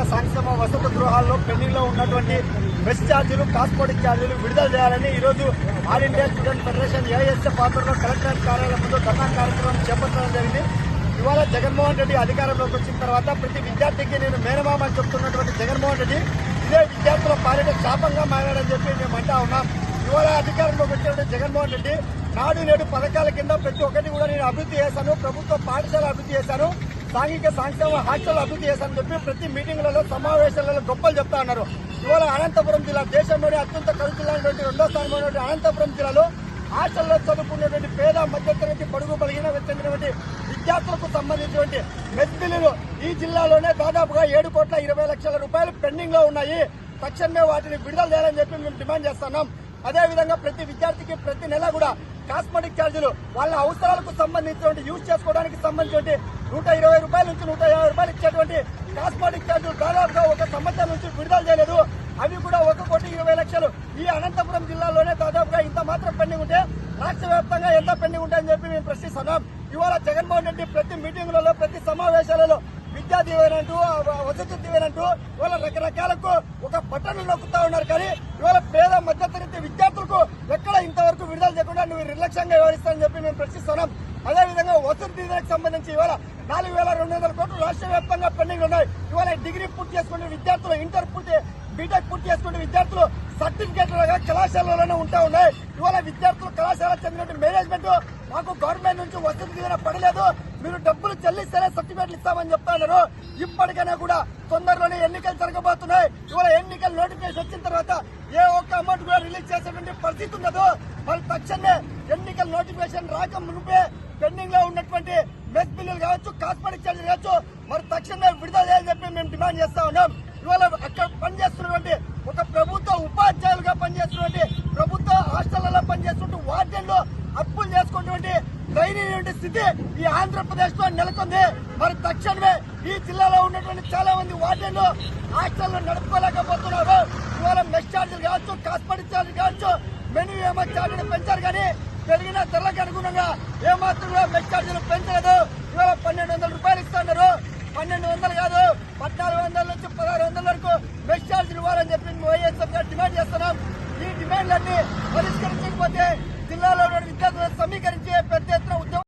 గృహాల్లో పెండింగ్లో ఉన్నటువంటి బస్ ఛార్జీలు కాస్మోటిక్ ఛార్జీలు విడుదల చేయాలని ఈ రోజు all India student federation ASF ఆధ్వర్యంలో కలెక్టరేట్ కార్యాలయం ముందు ధర్నా కార్యక్రమం చేపట్టడం జరిగింది. ఇవాళ జగన్మోహన్ రెడ్డి అధికారంలోకి వచ్చిన తర్వాత ప్రతి విద్యార్థికి నేను మేనమామ అని చెప్తున్నటువంటి జగన్మోహన్ రెడ్డి ఇదే విద్యార్థుల పాలిట శాపంగా మారాడని చెప్పి మేము అంటా ఉన్నాం. ఇవాళ అధికారంలోకి వచ్చినటువంటి జగన్మోహన్ రెడ్డి నాడు నేడు పథకాల కింద ప్రతి ఒక్కటి కూడా నేను అభివృద్ధి చేశాను ప్రభుత్వ పాఠశాల అభివృద్ధి చేశాను. సాంఘిక సంక్షేమ హాస్టల్ అభివృద్ధి చేశారని చెప్పి ప్రతి మీటింగ్లలో సమావేశాలలో గొప్పలు చెప్తా ఉన్నారు. ఇవాళ అనంతపురం జిల్లా దేశంలోనే అత్యంత కరువు జిల్లా రెండో స్థానంలో అనంతపురం జిల్లాలో హాస్టల్లో చదువుకునేటువంటి పేద మధ్యతరగతి పడుగు బలిగిన చెందినటువంటి విద్యార్థులకు సంబంధించినటువంటి మెస్ బిల్లులు ఈ జిల్లాలోనే దాదాపుగా ఏడు కోట్ల ఇరవై లక్షల రూపాయలు పెండింగ్లో ఉన్నాయి. తక్షణమే వాటిని విడుదల చేయాలని చెప్పి మేము డిమాండ్ చేస్తున్నాం. అదేవిధంగా ప్రతి విద్యార్థికి ప్రతి నెల కూడా కాస్మెటిక్ ఛార్జీలు వాళ్ళ అవసరాలకు సంబంధించినటువంటి యూజ్ చేసుకోవడానికి సంబంధించి నూట ఇరవై రూపాయల నుంచి నూట యాభై రూపాయలు ఇచ్చేటువంటి కాస్మెటిక్ ఛార్జీలు దాదాపుగా ఒక సంవత్సరం నుంచి విడుదల చేయలేదు. అవి కూడా ఒక కోటి ఇరవై లక్షలు. ఈ అనంతపురం జిల్లాలోనే దాదాపుగా ఇంత మాత్రం పెండింగ్ ఉంటే రాష్ట్ర వ్యాప్తంగా ఎంత పెండింగ్ ఉంటాయని చెప్పి మేము ప్రశ్నిస్తున్నాం. ఇవాళ జగన్మోహన్ రెడ్డి ప్రతి మీటింగులలో ప్రతి విద్యా వసతి దీవెనంటూ ఇవాళ రకరకాలకు ఒక బట్టలు నొక్కుతా ఉన్నారు. కానీ ఇవాళ పేద మధ్యతరగతి విద్యార్థులకు ఎక్కడ ఇంతవరకు విడుదల చేయకుండా నువ్వు నిర్లక్ష్యంగా వ్యవహరిస్తానని చెప్పి మేము ప్రశ్నిస్తున్నాం. అదేవిధంగా వసతి దీవెనకు సంబంధించి ఇవాళ నాలుగు వేల రెండు వందల కోట్లు రాష్ట్ర వ్యాప్తంగా పెండింగ్ ఉన్నాయి. ఇవాళ డిగ్రీ పూర్తి చేసుకునే విద్యార్థులు ఇంటర్ పూర్తి బీటెక్ పూర్తి చేసుకునే విద్యార్థులు సర్టిఫికేట్లుగా కళాశాలలోనే ఉంటా ఉన్నాయి. ఇవాళ విద్యార్థులు కళాశాల చెందిన మేనేజ్మెంట్ మాకు గవర్నమెంట్ నుంచి వసతి దీవెన పడలేదు. మీరు డబ్బులు చెల్లిస్తేనే సర్టిఫికేట్లు ఇస్తామని చెప్తున్నారు. ఇప్పటికైనా కూడా తొందరలోనే ఎన్నికలు జరగబోతున్నాయి. ఇవాళ ఎన్నికల నోటిఫికేషన్ వచ్చిన తర్వాత ఏ ఒక్క అమౌంట్ కూడా రిలీజ్ చేసేటువంటి పరిస్థితి ఉండదు. మరి తక్షణమే ఎన్నికల నోటిఫికేషన్ రాక మునిపే పెండింగ్లో ఉన్నటువంటి మెస్ బిల్లులు కావచ్చు కాస్మెటిక్ ఛార్జీలు కావచ్చు మరి తక్షణమే విడుదల చేయాలని చెప్పి మేము డిమాండ్ చేస్తా ఉన్నాం. ఇవాళ అక్కడ పనిచేస్తున్నటువంటి ఒక ప్రభుత్వ ఉపాధి పనిచేస్తున్నటువంటి ప్రభుత్వ హాస్టళ్ళలో పనిచేస్తున్న వార్డెన్లు అప్పులు చేసుకున్నటువంటి దయనీయమైన స్థితి ఈ ఆంధ్రప్రదేశ్లో నెలకొంది. మరి తక్షణమే ఈ జిల్లాలో ఉన్నటువంటి చాలా మంది వార్డెన్లు హాస్టల్లో నడుపుకోలేకపోతున్నారు. ఇవాళ మెస్ ఛార్జీలు కావచ్చు కాస్పడి ఛార్జీలు కావచ్చు మెనూ ఏమో ఛార్జీలు పెంచారు కానీ పెరిగిన ధరలకు అనుగుణంగా ఏమాత్రం కూడా మెస్ ఛార్జీలు పెంచలేదు. డిమాండ్లన్నీ పరిష్కరించకపోతే జిల్లాలో విద్యార్థులను సమీకరించి పెద్ద ఎత్తున ఉద్యమం